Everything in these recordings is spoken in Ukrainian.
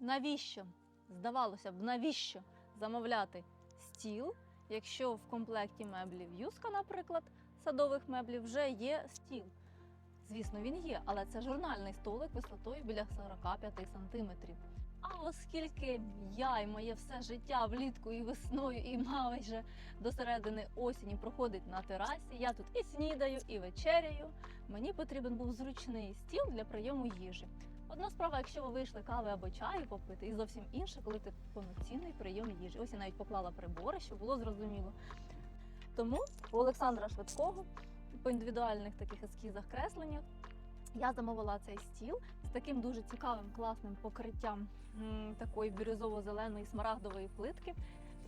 Навіщо? Здавалося б, навіщо замовляти стіл, якщо в комплекті меблів юска, наприклад, садових меблів, вже є стіл. Звісно, він є, але це журнальний столик висотою біля 45 сантиметрів. А оскільки я і моє все життя влітку і весною, і майже до середини осені проходить на терасі, я тут і снідаю, і вечеряю. Мені потрібен був зручний стіл для прийому їжі. Одна справа, якщо ви вийшли кави або чаю попити, і зовсім інше, коли ти повноцінний прийом їжі. Ось я навіть поклала прибори, щоб було зрозуміло. Тому у Олександра Швидкого по індивідуальних таких ескізах кресленнях я замовила цей стіл з таким дуже цікавим класним покриттям такої бірюзово-зеленої смарагдової плитки.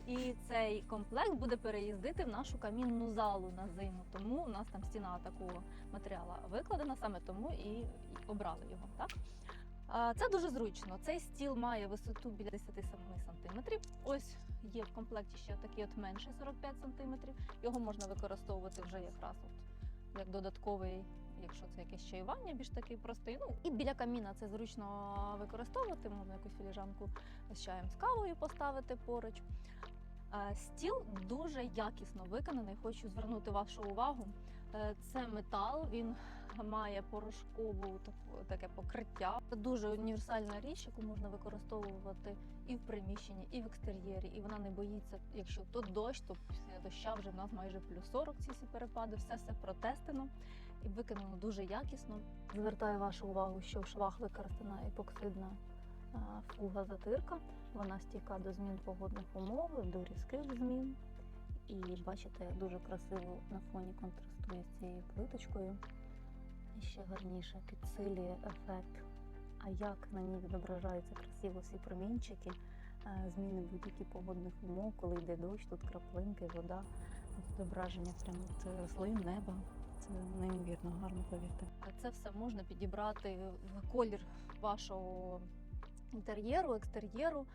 І цей комплект буде переїздити в нашу камінну залу на зиму. Тому у нас там стіна такого матеріалу викладена, саме тому і обрали його. Так це дуже зручно. Цей стіл має висоту біля 10 сантиметрів. Ось є в комплекті ще такий от менший 45 сантиметрів. Його можна використовувати вже якраз от як додатковий. Якщо це якесь чаювання, більш такий простий. Ну і біля каміна це зручно використовувати. Можна якусь філіжанку з чаєм з кавою поставити поруч. Е, Стіл дуже якісно виконаний. Хочу звернути вашу увагу. Е, Це метал, він має порошкову таке покриття. Це дуже універсальна річ, яку можна використовувати і в приміщенні, і в екстер'єрі. І вона не боїться, якщо то дощ, то після доща вже в нас майже плюс 40 ці всі перепади. Все все протестено і виконано дуже якісно. Звертаю вашу увагу, що в швах використана епоксидна фуга затирка. Вона стійка до змін погодних умов, до різких змін. І бачите, як дуже красиво на фоні контрастує з цією плиточкою. І ще гарніше підсилює ефект. А як на ній відображаються красиво всі промінчики, зміни будь-які погодних умов, коли йде дощ, тут краплинки, вода, відображення прямо от рослин, неба. Це неймовірно гарно, повірте. Це все можна підібрати в колір вашого інтер'єру, екстер'єру,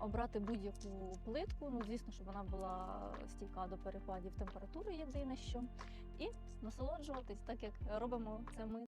обрати будь-яку плитку. Ну, звісно, щоб вона була стійка до перепадів температури єдине що. І насолоджуватись, так як робимо це ми.